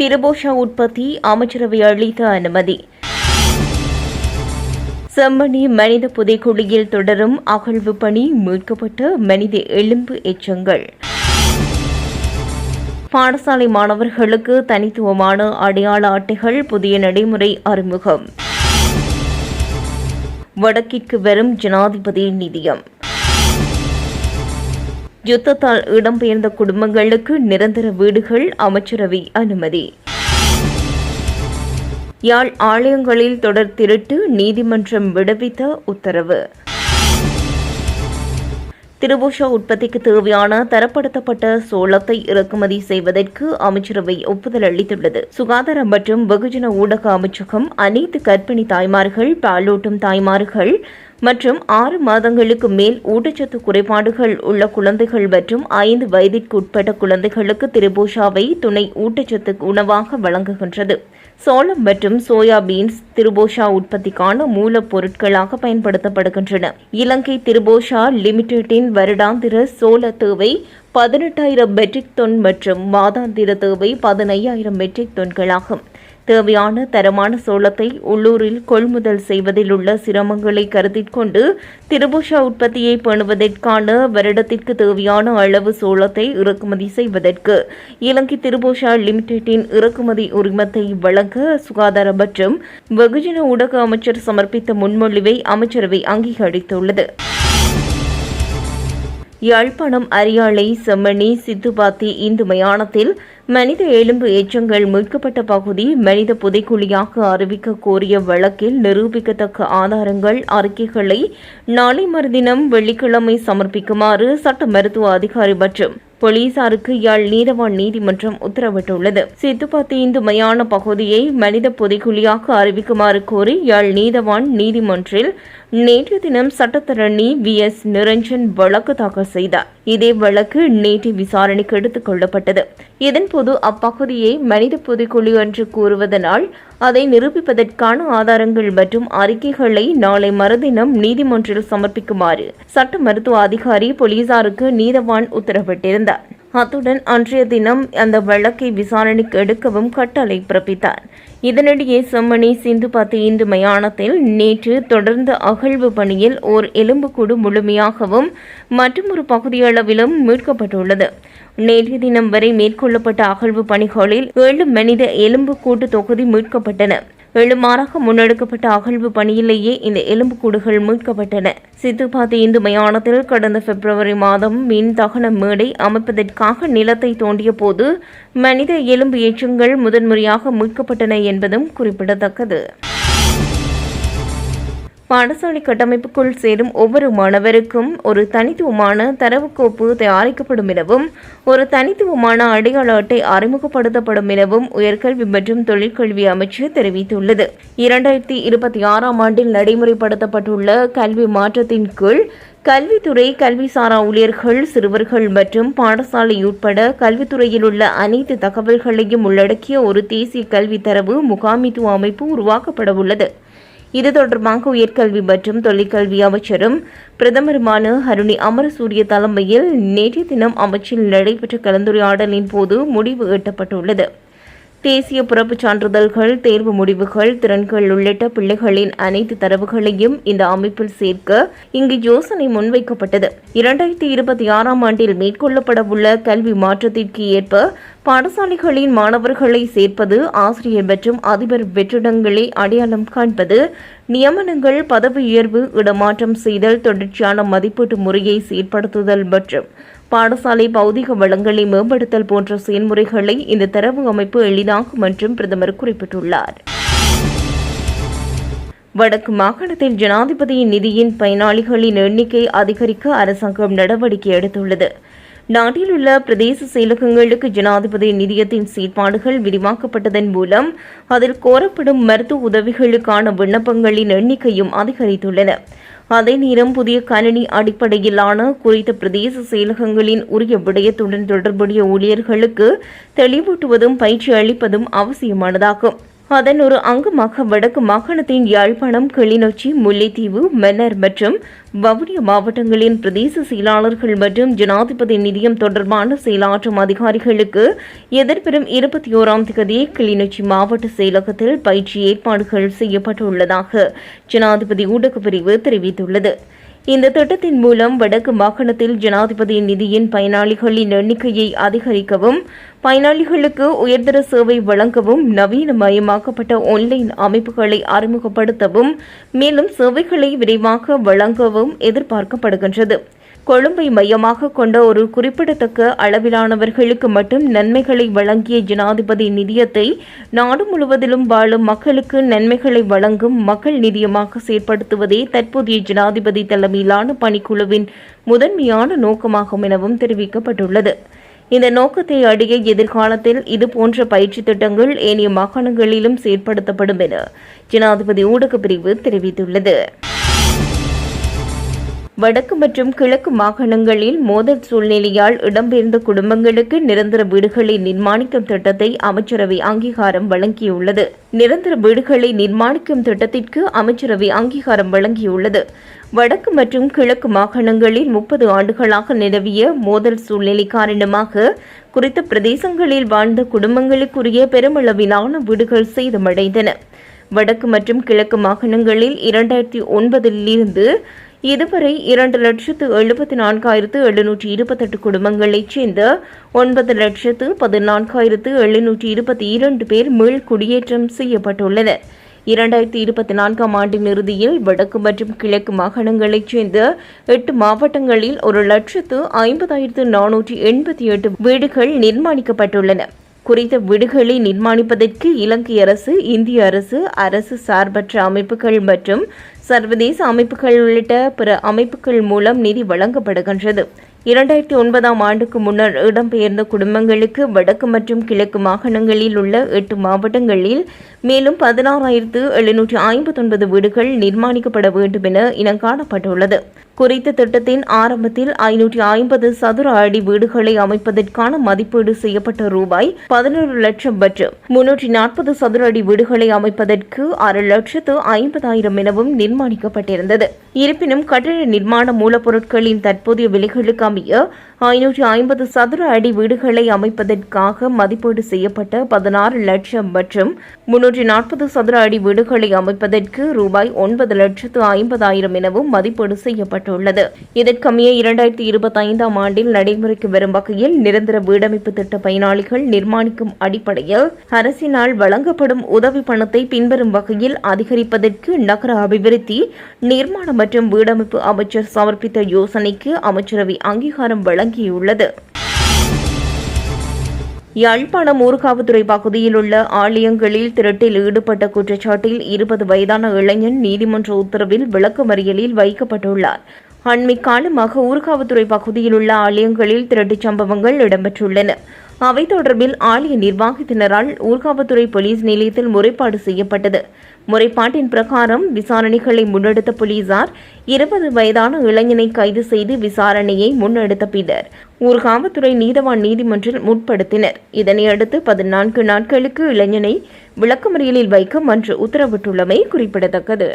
திருபோஷா உற்பத்தி அமைச்சரவை அளித்த அனுமதி. செம்மணி மனித புதைக்குழியில் தொடரும் அகழ்வு பணி மீட்கப்பட்ட மனித எலும்பு எச்சங்கள். பாடசாலை மாணவர்களுக்கு தனித்துவமான அடையாள அட்டைகள் புதிய நடைமுறை அறிமுகம். வடக்கிற்கு வரும் ஜனாதிபதி நிதியம். யுத்தத்தால் இடம்பெயர்ந்த குடும்பங்களுக்கு நிரந்தர வீடுகள் அமைச்சரவை அனுமதி. யாழ் ஆலயங்களில் தொடர் திருட்டு நீதிமன்றம் விடுவித்த உத்தரவு. திருபுஷா உற்பத்திக்கு தேவையான தரப்படுத்தப்பட்ட சோளத்தை இறக்குமதி செய்வதற்கு அமைச்சரவை ஒப்புதல் அளித்துள்ளது. சுகாதார மற்றும் வெகுஜன ஊடக அமைச்சகம் அனைத்து கர்ப்பிணி தாய்மார்கள் பாலூட்டும் தாய்மார்கள் மற்றும் ஆறு மாதங்களுக்கு மேல் ஊட்டச்சத்து குறைபாடுகள் உள்ள குழந்தைகள் மற்றும் ஐந்து வயதிற்குட்பட்ட குழந்தைகளுக்கு திருபோஷாவை துணை ஊட்டச்சத்து உணவாக வழங்குகின்றது. சோளம் மற்றும் சோயா பீன்ஸ் திருபோஷா உற்பத்திக்கான மூலப்பொருட்களாக பயன்படுத்தப்படுகின்றன. இலங்கை திருபோஷா லிமிடெட்டின் வருடாந்திர சோள தேவை பதினெட்டாயிரம் மெட்ரிக் தொன் மற்றும் மாதாந்திர தேவை பதினையாயிரம் மெட்ரிக் தொன்களாகும் தேவையான தரமான சோளத்தை உள்ளூரில் கொள்முதல் செய்வதில் உள்ள சிரமங்களை கருத்தில் கொண்டு திருபுஷா உற்பத்தியை பேணுவதற்கான வருடத்திற்கு தேவையான அளவு சோளத்தை இறக்குமதி செய்வதற்கு இலங்கை திருபுஷா லிமிடெட்டின் இறக்குமதி உரிமத்தை வழங்க சுகாதார மற்றும் வெகுஜன ஊடக அமைச்சர் சமர்ப்பித்த முன்மொழிவை அமைச்சரவை அங்கீகரித்துள்ளது. யாழ்ப்பாணம் அரியாலை செம்மணி சித்துபாத்தி இந்து மயானத்தில் மனித எலும்பு எச்சங்கள் மீட்கப்பட்ட பகுதி மனித புதைக்குழியாக அறிவிக்க கோரிய வழக்கில் நிரூபிக்கத்தக்க ஆதாரங்கள் அறிக்கைகளை நாளை மறுதினம் வெள்ளிக்கிழமை சமர்ப்பிக்குமாறு சட்ட மருத்துவ அதிகாரி மற்றும் போலீசாருக்கு யாழ் நீதவான் நீதிமன்றம் உத்தரவிட்டுள்ளது. சித்துப்பத்தி இந்து மயான பகுதியை மனித புதைக்குழியாக அறிவிக்குமாறு கோரி யாழ் நீதவான் நீதிமன்றில் நேற்று தினம் சட்டத்தரணி வி எஸ் நிரஞ்சன் வழக்கு தாக்கல் செய்தார். இதே வழக்கு நேற்று விசாரணைக்கு எடுத்துக் கொள்ளப்பட்டது. இதன்போது அப்பகுதியை மனித புதைக்குழி என்று கூறுவதனால் அதை நிரூபிப்பதற்கான ஆதாரங்கள் மற்றும் அறிக்கைகளை நாளை மறுதினம் நீதிமன்றில் சமர்ப்பிக்குமாறு சட்ட மருத்துவ அதிகாரி போலீசாருக்கு நீதவான் உத்தரவிட்டிருந்தார். அத்துடன் அன்றைய தினம் அந்த வழக்கை விசாரணைக்கு எடுக்கவும் கட்டளை பிறப்பித்தார். இதனிடையே செம்மணி சிந்துபாத்து இந்து மயானத்தில் நேற்று தொடர்ந்த அகழ்வு பணியில் ஓர் எலும்புக்கூடு முழுமையாகவும் மற்றொரு பகுதியளவிலும் மீட்கப்பட்டுள்ளது. நேற்றைய தினம் வரை மேற்கொள்ளப்பட்ட அகழ்வு பணிகளில் ஏழு மனித எலும்புக்கூட்டு தொகுதி மீட்கப்பட்டன. எழுமாறாக முன்னெடுக்கப்பட்ட அகழ்வு பணியிலேயே இந்த எலும்புக்கூடுகள் மீட்கப்பட்டன. சித்துபாத்தி இந்து மயானத்தில் கடந்த பிப்ரவரி மாதம் மின் தகன மேடை அமைப்பதற்காக நிலத்தை தோண்டிய போது மனித எலும்பு எச்சங்கள் முதன்முறையாக மீட்கப்பட்டன என்பதும் குறிப்பிடத்தக்கது. பாடசாலை கட்டமைப்புக்குள் சேரும் ஒவ்வொரு மாணவருக்கும் ஒரு தனித்துவமான தரவுக்கோப்பு தயாரிக்கப்படும் எனவும் ஒரு தனித்துவமான அடையாள அட்டை அறிமுகப்படுத்தப்படும் எனவும் உயர்கல்வி மற்றும் தொழிற்கல்வி அமைச்சு தெரிவித்துள்ளது. இரண்டாயிரத்தி இருபத்தி ஆறாம் ஆண்டில் நடைமுறைப்படுத்தப்பட்டுள்ள கல்வி மாற்றத்தின் கீழ் கல்வித்துறை கல்விசாரா ஊழியர்கள் சிறுவர்கள் மற்றும் பாடசாலை உட்பட கல்வித்துறையில் உள்ள அனைத்து தகவல்களையும் உள்ளடக்கிய ஒரு தேசிய கல்வி தரவு முகாமித்துவ அமைப்பு உருவாக்கப்பட உள்ளது இது தொடர்பாக உயர்கல்வி மற்றும் தொழிற்கல்வி அமைச்சரும் பிரதமருமான ஹருணி அமரசூரிய தலைமையில் நேற்றைய தினம் அமைச்சில் நடைபெற்ற கலந்துரையாடலின் போது முடிவு எட்டப்பட்டுள்ளது. தேசிய பிறப்புச் சான்றிதழ்கள் தேர்வு முடிவுகள் திறன்கள் உள்ளிட்ட பிள்ளைகளின் அனைத்து தரவுகளையும் இந்த அமைப்பில் சேர்க்க இங்கு யோசனை முன்வைக்கப்பட்டது. இரண்டாயிரத்தி இருபத்தி ஆறாம் ஆண்டில் மேற்கொள்ளப்படவுள்ள கல்வி மாற்றத்திற்கு ஏற்ப பாடசாலைகளின் மாணவர்களை சேர்ப்பது ஆசிரியர் மற்றும் அதிபர் வெற்றிடங்களை அடையாளம் காண்பது நியமனங்கள் பதவி உயர்வு இடமாற்றம் செய்தல் தொடர்ச்சியான மதிப்பீட்டு முறையை செயற்படுத்துதல் மற்றும் பாடசாலை பௌதிக வளங்களை மேம்படுத்தல் போன்ற செயல்முறைகளை இந்த தரவு அமைப்பு எளிதாக்கும் என்றும் பிரதமர் குறிப்பிட்டுள்ளார். வடக்கு மாகாணத்தில் ஜனாதிபதியின் நிதியின் பயனாளிகளின் எண்ணிக்கை அதிகரிக்க அரசாங்கம் நடவடிக்கை எடுத்துள்ளது. நாட்டில் உள்ள பிரதேச செயலகங்களுக்கு ஜனாதிபதி நிதியத்தின் செயற்பாடுகள் விரிவாக்கப்பட்டதன் மூலம் அதில் கோரப்படும் மருத்துவ உதவிகளுக்கான விண்ணப்பங்களின் எண்ணிக்கையும் அதிகரித்துள்ளன. அதே நேரம் புதிய கணினி அடிப்படையிலான குறித்த பிரதேச செயலகங்களின் உரிய விடயத்துடன் தொடர்புடைய ஊழியர்களுக்கு தெளிவூட்டுவதும் பயிற்சி அளிப்பதும் அவசியமானதாகும். அதன் ஒரு அங்கமாக வடக்கு மாகாணத்தின் யாழ்ப்பாணம் கிளிநொச்சி முல்லைத்தீவு மன்னர் மற்றும் வவுனியா மாவட்டங்களின் பிரதேச செயலாளர்கள் மற்றும் ஜனாதிபதி நிதியம் தொடர்பான செயலாற்றும் அதிகாரிகளுக்கு எதிர்வரும் இருபத்தி ஓராம் தேதி கிளிநொச்சி மாவட்ட செயலகத்தில் பயிற்சி ஏற்பாடுகள் செய்யப்பட்டுள்ளதாக ஜனாதிபதி ஊடகப்பிரிவு தெரிவித்துள்ளது. இந்த திட்டத்தின் மூலம் வடக்கு மாகாணத்தில் ஜனாதிபதி நிதியின் பயனாளிகளின் எண்ணிக்கையை அதிகரிக்கவும் பயனாளிகளுக்கு உயர்தர சேவை வழங்கவும் நவீனமயமாக்கப்பட்ட ஆன்லைன் அமைப்புகளை அறிமுகப்படுத்தவும் மேலும் சேவைகளை விரைவாக வழங்கவும் எதிர்பார்க்கப்படுகின்றது. கொழும்பை மையமாக கொண்ட ஒரு குறிப்பிடத்தக்க அளவிலானவர்களுக்கு மட்டும் நன்மைகளை வழங்கிய ஜனாதிபதி நிதியத்தை நாடு முழுவதிலும் வாழும் மக்களுக்கு நன்மைகளை வழங்கும் மக்கள் நிதியமாக செயற்படுத்துவதே தற்போதைய ஜனாதிபதி தலைமையிலான பணிக்குழுவின் முதன்மையான நோக்கமாகும் எனவும் தெரிவிக்கப்பட்டுள்ளது. இந்த நோக்கத்தை அடைய எதிர்காலத்தில் இதுபோன்ற பயிற்சி திட்டங்கள் ஏனைய மாகாணங்களிலும் செயற்படுத்தப்படும் என ஜனாதிபதி ஊடகப்பிரிவு தெரிவித்துள்ளது. வடக்கு மற்றும் கிழக்கு மாகாணங்களில் மோதல் சூழ்நிலையால் இடம்பெயர்ந்த குடும்பங்களுக்கு நிரந்தர வீடுகளை நிர்மாணிக்கும் திட்டத்தை அமைச்சரவை அங்கீகாரம் வழங்கியுள்ளது. நிரந்தர வீடுகளை நிர்மாணிக்கும் திட்டத்திற்கு அமைச்சரவை அங்கீகாரம் வழங்கியுள்ளது. வடக்கு மற்றும் கிழக்கு மாகாணங்களில் முப்பது ஆண்டுகளாக நிலவிய மோதல் சூழ்நிலை காரணமாக குறித்த பிரதேசங்களில் வாழ்ந்த குடும்பங்களுக்குரிய பெருமளவிலான வீடுகள் சேதமடைந்தன. வடக்கு மற்றும் கிழக்கு மாகாணங்களில் இரண்டாயிரத்தி ஒன்பதிலிருந்து இதுவரை இரண்டு லட்சத்து எழுபத்தி நான்காயிரத்து எழுநூற்றி இருபத்தெட்டு குடும்பங்களைச் சேர்ந்த ஒன்பது லட்சத்து பதினான்காயிரத்து எழுநூற்றி இருபத்தி இரண்டு பேர் மீள் குடியேற்றம் செய்யப்பட்டுள்ளனர். இரண்டாயிரத்தி இருபத்தி நான்காம் ஆண்டின் இறுதியில் வடக்கு மற்றும் கிழக்கு மாகாணங்களைச் சேர்ந்த எட்டு மாவட்டங்களில் ஒரு லட்சத்து ஐம்பதாயிரத்து நானூற்றி எண்பத்தி எட்டு வீடுகள் நிர்மாணிக்கப்பட்டுள்ளன. குறித்த வீடுகளை நிர்மாணிப்பதற்கு இலங்கை அரசு இந்திய அரசு அரசு சார்பற்ற அமைப்புகள் மற்றும் சர்வதேச அமைப்புகள் உள்ளிட்ட பிற அமைப்புகள் மூலம் நிதி வழங்கப்படுகின்றது. இரண்டாயிரத்தி ஒன்பதாம் ஆண்டுக்கு முன்னர் இடம்பெயர்ந்த குடும்பங்களுக்கு வடக்கு மற்றும் கிழக்கு மாகாணங்களில் உள்ள எட்டு மாவட்டங்களில் மேலும் பதினாறாயிரத்து எழுநூற்றி ஐம்பத்தொன்பது வீடுகள் நிர்மாணிக்கப்பட வேண்டும் என இனங்காணப்பட்டுள்ளது குறித்த திட்டத்தின் ஆரம்பத்தில் ஐநூற்றி ஐம்பது சதுர அடி வீடுகளை அமைப்பதற்கான மதிப்பீடு செய்யப்பட்ட ரூபாய் பதினோரு லட்சம் மற்றும் முன்னூற்றி நாற்பது சதுர அடி வீடுகளை அமைப்பதற்கு ஆறு லட்சத்து ஐம்பதாயிரம் எனவும் நிர்மாணிக்கப்பட்டிருந்தது. இருப்பினும் கட்டிட நிர்மாண மூலப்பொருட்களின் தற்போதைய விலைகளுக்கு அமைய ஐநூற்றி ஐம்பது சதுர அடி வீடுகளை அமைப்பதற்காக மதிப்பீடு செய்யப்பட்ட பதினாறு லட்சம் மற்றும் முன்னூற்றி நாற்பது சதுர அடி வீடுகளை அமைப்பதற்கு ரூபாய் ஒன்பது லட்சத்து ஐம்பதாயிரம் எனவும் மதிப்பீடு செய்யப்பட்டுள்ளது. இதற்கமைய இரண்டாயிரத்தி இருபத்தி ஐந்தாம் ஆண்டில் நடைமுறைக்கு வரும் வகையில் நிரந்தர வீடமைப்பு திட்ட பயனாளிகள் நிர்மாணிக்கும் அடிப்படையில் அரசினால் வழங்கப்படும் உதவி பணத்தை பின்வரும் வகையில் அதிகரிப்பதற்கு நகர அபிவிருத்தி நிர்மாணம் மற்றும் வீடமைப்பு அமைச்சர் சமர்ப்பித்த யோசனைக்கு அமைச்சரவை அங்கீகாரம் வழங்க வழங்கியுள்ளது. யாழ்ப்பாணம் ஊர்காவுத்துறை பகுதியில் உள்ள ஆலயங்களில் திருட்டில் ஈடுபட்ட குற்றச்சாட்டில் இருபது வயதான இளைஞன் நீதிமன்ற உத்தரவில் விளக்கமறியலில் வைக்கப்பட்டுள்ளார். அண்மை காலமாக ஊர்காவுத்துறை பகுதியில் உள்ள ஆலயங்களில் திருட்டுச் சம்பவங்கள் இடம்பெற்றுள்ளன. அவை தொடர்பில் ஆலய நிர்வாகத்தினரால் ஊர்காவத்துறை போலீஸ் நிலையத்தில் முறைப்பாடு செய்யப்பட்டது. முறைப்பாட்டின் பிரகாரம் விசாரணைகளை முன்னெடுத்த போலீசார் இருபது வயதான இளைஞனை கைது செய்து விசாரணையை முன்னெடுத்த பின்னர் ஊர்காவத்துறை நீதவான் நீதிமன்றில் முற்படுத்தினர். இதனையடுத்து பதினான்கு நாட்களுக்கு இளைஞனை விளக்கமறியலில் வைக்க மன்று உத்தரவிட்டுள்ளமை குறிப்பிடத்தக்கது.